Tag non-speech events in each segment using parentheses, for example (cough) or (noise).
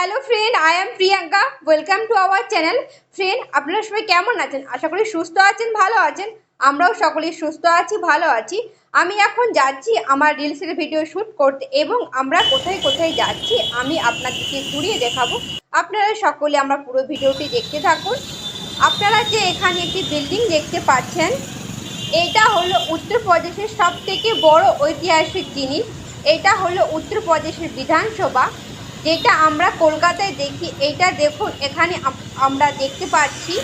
Hello friend I am Priyanka welcome to our channel friend আপনারা সবাই কেমন আছেন? আশা করি সুস্থ আছেন, ভালো আছেন। আমরাও সকলেই সুস্থ আছি, ভালো আছি। আমি এখন যাচ্ছি আমার রিলসের ভিডিও শ্যুট করতে এবং আমরা কোথায় কোথায় যাচ্ছি, আমি আপনাদেরকে ঘুরিয়ে দেখাবো। আপনারা সকলে আমরা পুরো ভিডিওটি দেখতে থাকুন। আপনারা যে এখানে একটি বিল্ডিং দেখতে পাচ্ছেন, এটা হলো উত্তরপ্রদেশের সব থেকে বড় ঐতিহাসিক জিনিস। এটা হলো উত্তরপ্রদেশের বিধানসভা। যেটা আমরা কলকাতায় দেখি, এটা দেখুন, এখানে আম- আমরা দেখতে পাচ্ছি,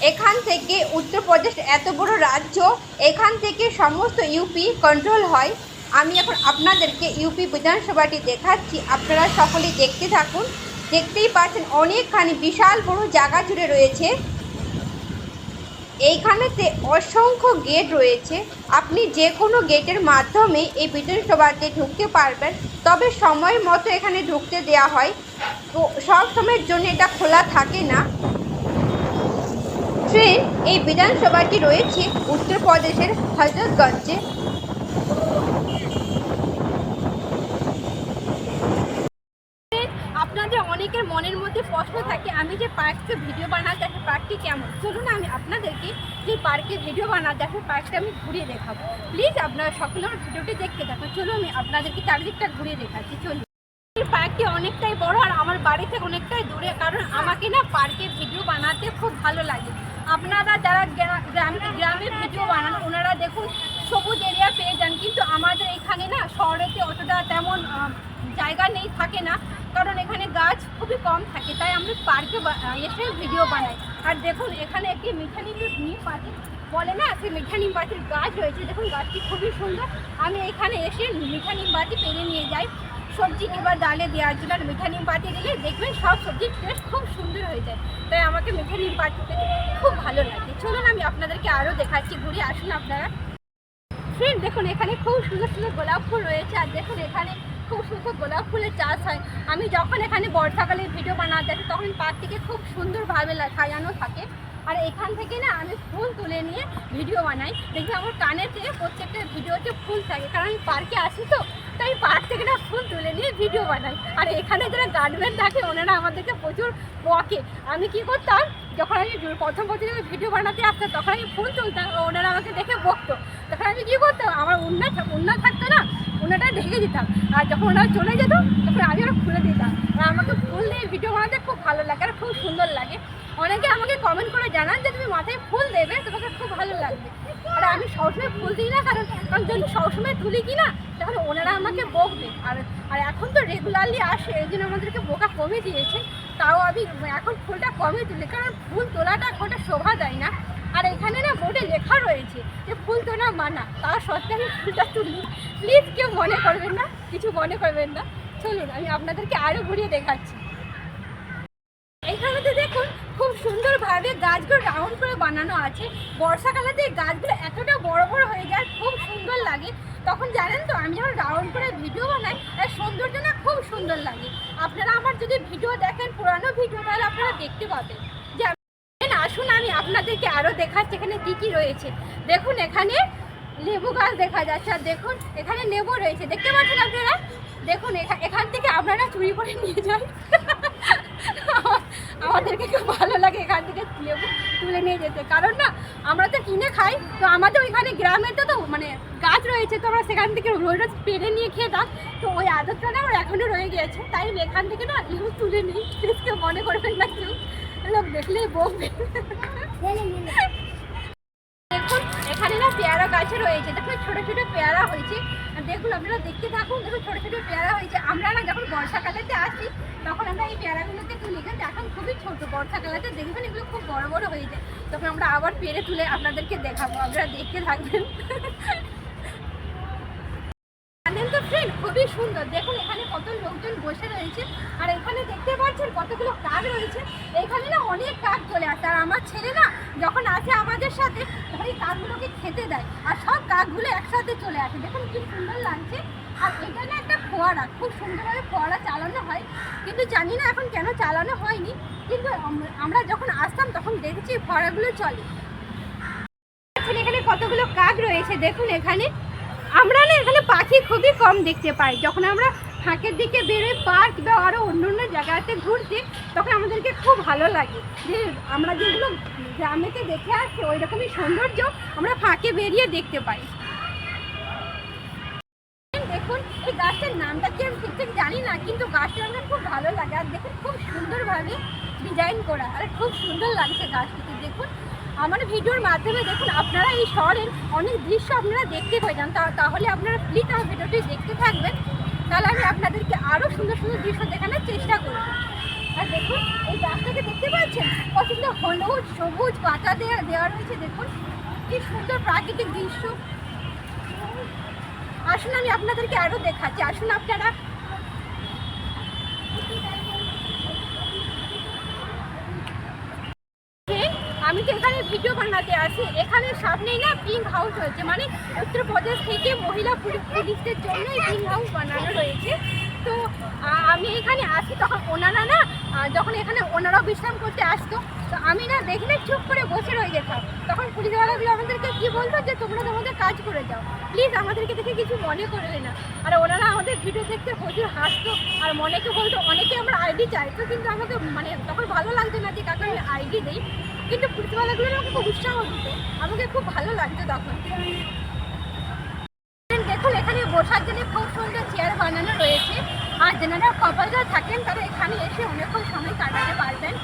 এখান থেকে উত্তরপ্রদেশ এত বড় রাজ্য, এখান থেকে সমস্ত ইউপি কন্ট্রোল হয়। আমি এখন আপনাদেরকে ইউপি বিধানসভাটি দেখাচ্ছি, আপনারা সকলেই দেখতে থাকুন। দেখতেই পাচ্ছেন, অনেকখানি বিশাল বড় জায়গা জুড়ে রয়েছে। এইখানেতে অসংখ্য গেট রয়েছে। আপনি যে কোনো গেটের মাধ্যমে এই বিধানসভাতে ঢুকতে পারবেন। তবে সময় মতো এখানে ঢুকতে দেওয়া হয়। তো সব সময়ের জন্য এটা খোলা থাকে না। ট্রেন এই বিধানসভাটি রয়েছে উত্তরপ্রদেশের হজরতগঞ্জে আপনাদের মধ্যে প্রশ্ন থাকে, আমি যে পার্ককে ভিডিও বানাতে সেই পার্কটি কেমন? চলুন আমি আপনাদেরকে যে পার্কে ভিডিও বানাতে দেখে পার্কটা আমি ঘুরিয়ে দেখাবো। প্লিজ আপনারা সকলে আমার ভিডিওটি দেখতে থাকুন। চলুন আমি আপনাদেরকে চারিদিকটা ঘুরিয়ে দেখাচ্ছি। চলুন। এই পার্কটি অনেকটাই বড় আর আমার বাড়ি থেকে অনেকটাই দূরে, কারণ আমাকে না পার্কে ভিডিও বানাতে খুব ভালো লাগে। আপনারা যারা গ্রা- গ্রামে গ্রামে ভিডিও বানান, ওনারা দেখুন সবুজ এরিয়া পেয়ে যান। কিন্তু আমাদের এখানে না শহরেতে অতটা তেমন জায়গা নেই, থাকে না। কারণ এখানে গাছ খুবই কম থাকে, তাই আমরা পার্কে এসে ভিডিও বানাই। আর দেখুন, এখানে একটি মিঠানি নিম পাতি বলে না, সেই মিঠা নিম পাতির গাছ রয়েছে। দেখুন, গাছটি খুবই সুন্দর। আমি এখানে এসে মিঠা নিম পাতি পেরে নিয়ে যাই। সবজি কিংবা ডালে দেওয়ার জন্য, আর মিঠা নিম পাতি দিলে দেখবেন সব সবজির টেস্ট খুব সুন্দর হয়ে যায়। তাই আমাকে মিঠা নিম খুব ভালো লাগে। চলুন, আমি আপনাদেরকে আরও দেখাচ্ছি, ঘুরে আসুন আপনারা। ফ্রেন্ড দেখুন, এখানে খুব সুন্দর সুন্দর গোলাপ ফুল রয়েছে। আর দেখুন, এখানে খুব সুন্দর গোলাপ ফুলের চাষ হয়। আমি যখন এখানে বর্ষাকালে ভিডিও বানাতে আসি, তখন পার্কটিকে খুব সুন্দরভাবে সাজানো থাকে। আর এখান থেকে না, আমি ফুল তুলে নিয়ে ভিডিও বানাই। দেখি আমার কানের থেকে প্রত্যেকটা ভিডিওতে ফুল থাকে, কারণ আমি পার্কে আসি তো, তাই পার্ক থেকে না ফুল তুলে নিয়ে ভিডিও বানাই। আর এখানে যারা গার্ডম্যান থাকে, ওনারা আমাদেরকে প্রচুর বকে। আমি কি করতাম, যখন আমি প্রথম প্রথম ভিডিও বানাতে আসতাম, তখন আমি ফুল তুলতাম, ওনারা আমাকে দেখে বকতো। তখন আমি কী করতাম, আমার উন্না উন্না থাকতো না উন্নাটা ঢেকে দিতাম। আর যখন ওনারা চলে যেত, তখন আমি ওরা খুলে দিতাম। আর আমাকে ফুল দিয়ে ভিডিও বানাতে খুব ভালো লাগে আর খুব সুন্দর লাগে। অনেকে আমাকে কমেন্ট করে জানান যে, তুমি মাথায় ফুল দেবে, তোমাকে খুব ভালো লাগবে। আর আমি সবসময় ফুল দিই না, কারণ কারণ যদি সবসময় তুলি কি না, তাহলে ওনারা আমাকে বকবে। আর আর এখন তো রেগুলারলি আসে, এই জন্য আমাদেরকে বোকা কমে দিয়েছে। তাও আমি এখন ফুলটা কমে তুলি, কারণ ফুল তোলাটা ওটা শোভা দেয় না। আর এখানে না বোর্ডে লেখা রয়েছে যে ফুল তোলা মানা। তা সত্যি আমি ফুলটা তুলি। প্লিজ কেউ মনে করবেন না, কিছু মনে করবেন না। চলুন, আমি আপনাদেরকে আরও ঘুরিয়ে দেখাচ্ছি। এখানেতে দেখুন, খুব সুন্দরভাবে গাছগুলো রাউন্ড করে বানানো আছে। বর্ষাকালেতে গাছগুলো এতটা বড় বড় হয়ে যায়, খুব সুন্দর লাগে। তখন জানেন তো, আমি যখন রাউন্ড করে ভিডিও বানাই এর সৌন্দর্য না খুব সুন্দর লাগে। আপনারা আমার যদি ভিডিও দেখেন, পুরানো ভিডিও তাহলে আপনারা দেখতে পাবেন। আপনাদেরকে আরও দেখাচ্ছি এখানে কী কী রয়েছে। দেখুন, এখানে লেবু গাছ দেখা যাচ্ছে, আর দেখুন, এখানে লেবু রয়েছে। দেখতে পাচ্ছেন আপনারা? দেখুন, এখা- এখান থেকে আপনারা চুরি করে নিয়ে যান। (laughs) আমাদেরকে খুব ভালো লাগে এখান থেকে লেবু তুলে নিয়ে যেতে। কারণ না, আমরা তো কিনে খাই, তো আমাদের ওইখানে গ্রামের তো মানে গাছ রয়েছে, তো আমরা সেখান থেকে রোজ রোজ পেরে নিয়ে খেতাম তো ওই আদতটা না আমার এখনও রয়ে গিয়েছে, তাই এখান থেকে না লেবু তুলে নিই। কেউ মনে করবেন না কেউ। লোক দেখলেই বকবে। (laughs) দেখুন, এখানে না পেয়ারা গাছে রয়েছে। দেখুন, ছোট ছোট পেয়ারা হয়েছে। দেখুন, আপনারা দেখতে থাকুন। দেখুন, ছোট ছোট পেয়ারা হয়েছে। আমরা না যখন আসি, তখন আমরা এই পেয়ারাগুলোকে এখন খুবই ছোট। এগুলো খুব বড় বড় তখন আমরা আবার পেরে তুলে আপনাদেরকে দেখাবো। দেখতে থাকবেন। তো খুবই সুন্দর। দেখুন, এখানে কত লোকজন বসে রয়েছে। আর এখানে দেখতে পাচ্ছেন কতগুলো কাক রয়েছে। এখানে না অনেক কাক চলে আসে। আর আমার ছেলে না যখন আসে আমাদের সাথে, তখন এই কাকগুলোকে খেতে দেয়। আর সব কাকগুলো একসাথে চলে আসে। দেখুন কি সুন্দর লাগছে। আর এটা না একটা ফোয়ারা। খুব সুন্দরভাবে ফোয়ারা চালানো হয়। কিন্তু জানি না এখন কেন চালানো হয়নি। কিন্তু আমরা যখন আসতাম, তখন দেখেছি ফোয়ারাগুলো চলে। দেখুন এখানে কতগুলো কাক রয়েছে? দেখুন এখানে। আমরা না এখানে পাখি খুবই কম দেখতে পাই। যখন আমরা ফাঁকের দিকে বেরোই পার্ক বা আরও অন্য অন্য জায়গাতে ঘুরতে তখন আমাদেরকে খুব ভালো লাগে। যে আমরা যেগুলো গ্রামেতে দেখে আসছি ওই রকমই সৌন্দর্য আমরা ফাঁকে বেরিয়ে দেখতে পাই। দেখুন, এই গাছটার নামটা কি আমি ঠিকঠাক জানি না, কিন্তু গাছটা আমার খুব ভালো লাগে। আর দেখুন, খুব সুন্দরভাবে ডিজাইন করা। আর, খুব সুন্দর লাগছে গাছটিকে দেখুন। আমার ভিডিওর মাধ্যমে দেখুন, আপনারা এই শহরের অনেক দৃশ্য আপনারা দেখতে পেয়ে যান। তাহলে আপনারা প্লিজ আমার ভিডিওটি দেখতে থাকবেন। তাহলে আমি আপনাদেরকে আরও সুন্দর সুন্দর দৃশ্য দেখানোর চেষ্টা করব। আর দেখুন, এই গাছটাকে দেখতে পাচ্ছেন? কত সুন্দর হলুদ, সবুজ পাতা দেওয়া দেওয়া রয়েছে, দেখুন। কি সুন্দর প্রাকৃতিক দৃশ্য। আসুন, আমি আপনাদেরকে আরও দেখাচ্ছি। আসুন, আপনারা আমি তো এখানে ভিডিও বানাতে আসি। এখানে সামনেই না পিঙ্ক হাউস হয়েছে মানে উত্তরপ্রদেশ থেকে মহিলা পুলি- পুলিশদের জন্য এই পিঙ্ক হাউস বানানো রয়েছে। তো আমি এখানে আসি তখন ওনারা না যখন এখানে ওনারাও বিশ্রাম করতে আসতো, তো আমি না দেখলে চুপ করে বসে রয়ে যেতাম। তখন পুলিশওয়ালাগুলো আমাদেরকে কি বলতো যে, তোমরা তোমাদের কাজ করে যাও। প্লিজ আমাদেরকে দেখে কিছু মনে করবে না। আর ওনারা আমাদের ভিডিও দেখতে প্রচুর হাসতো। আর মনেকে বলতো, অনেকে আমরা আইডি চাইতো কিন্তু আমাকে মানে তখন ভালো লাগতো না যে কাকে আমি আইডি দিই। কিন্তু পুলিশওয়ালাগুলো আমাকে খুব উৎসাহ দিত। আমাকে খুব ভালো লাগতো তখন। দেখুন, এখানে বসার জন্য খুব সুন্দর চেয়ার বানানো রয়েছে। আর যেনারা কপালরা থাকেন, তারা এখানে এসে অনেকক্ষণ সময় কাটাতে পারবেন।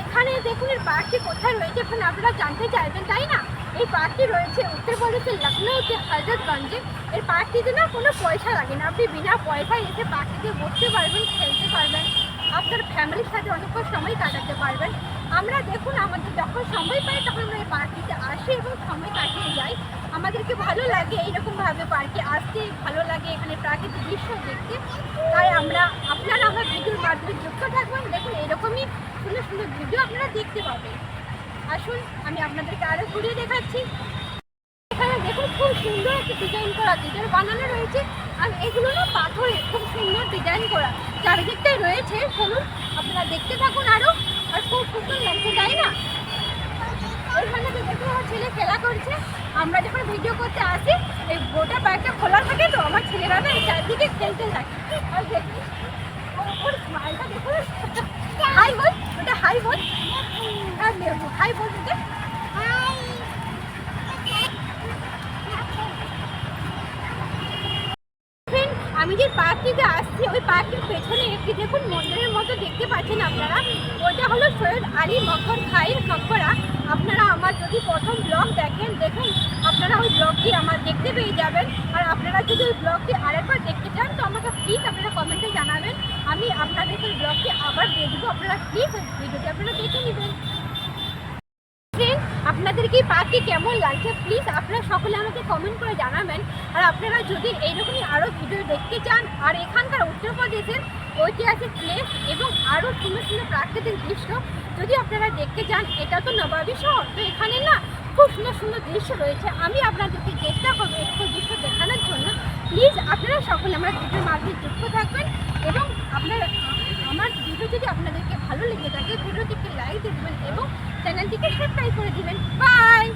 এখানে দেখুন, এই পার্কটি কোথায় রয়েছে এখন আপনারা জানতে চাইবেন, তাই না? এই পার্কটি রয়েছে উত্তরপ্রদেশের লখনৌতে, হজরতগঞ্জে। এই পার্কটিতে না কোনো পয়সা লাগে না। আপনি বিনা পয়সায় এসে পার্কটিতে বসতে পারবেন, খেলতে পারবেন। আপনার ফ্যামিলির সাথে অনেকক্ষণ সময় কাটাতে পারবেন। আমরা দেখুন আমাদের যখন সময় পাই, তখন আমরা এই পার্কটিতে আসি এবং সময় কাটিয়ে যাই। আমাদেরকে ভালো লাগে এইরকমভাবে পার্কে আসতে, ভালো লাগে এখানে প্রাকৃতিক দৃশ্য দেখতে। তাই আমরা, আপনারা আমার ভিডিওর মাধ্যমে যুক্ত থাকবেন দেখুন এরকমই সুন্দর সুন্দর ভিডিও আপনারা দেখতে পাবেন। আসুন, আমি আপনাদেরকে আরও ঘুরিয়ে দেখাচ্ছি। এখানে দেখুন খুব সুন্দর একটা ডিজাইন করা ডিজাইন বানানো রয়েছে। আর এগুলো না পাথরে খুব সুন্দর ডিজাইন করা। চারিদিকটাই রয়েছে, চলুন আপনারা দেখতে থাকুন আরও আর খুব সুন্দর লাগছে, তাই না? ওইখানে দেখুন আমার ছেলে খেলা করছে। আমরা যখন ভিডিও করতে আসি, এই গোটা বাইকটা খোলা থাকে তো, আমার ছেলেরা না এই চারদিকে খেলতে থাকে আর দেখুন ওর স্মাইলটা দেখুন। হাই বল, ওটা হাই বল। হাই বল ওটা Friend, আমি যে পার্কটিতে আসছি, ওই পার্কটির পেছনে একটি দেখুন মন্দিরের মতো দেখতে পাচ্ছেন আপনারা। ওটা হলো সৈয়দ আলী মকর খাইর মকবরা আপনারা আমার যদি প্রথম ব্লগ দেখেন, দেখুন, আপনারা ওই ব্লগটি আমার দেখতে পেয়ে যাবেন। আর আপনারা যদি ওই ব্লগটি আরেকবার দেখতে চান, তো আমাকে প্লিজ আপনারা কমেন্টে জানাবেন। আমি আপনাদেরকে ওই ব্লগটি আবার দিয়ে দেবো আপনারা প্লিজ ভিডিওটি আপনারা দেখে নেবেন। আপনাদের কি পার্কটি কেমন লাগছে? প্লিজ আপনারা সকলে আমাকে কমেন্ট করে জানাবেন। আর আপনারা যদি এইরকমই আরও ভিডিও দেখতে চান, আর এখানকার উত্তরপ্রদেশের ঐতিহাসিক প্লেস এবং আরও সুন্দর সুন্দর প্রাকৃতিক দৃশ্য যদি আপনারা দেখতে চান, এটা তো নবাবী শহর, তো এখানে না খুব সুন্দর সুন্দর দৃশ্য রয়েছে। আমি আপনাদেরকে চেষ্টা করব একটু দৃশ্য দেখানোর জন্য। প্লিজ আপনারা সকলে আমার ভিডিওর মাধ্যমে যুক্ত থাকবেন এবং আপনারা আমার ভিডিও যদি আপনাদেরকে ভালো লেগে থাকে, ভিডিওটিকে লাইক দিবেন এবং চ্যানেলটিকে সাবস্ক্রাইব করে দিবেন। বাই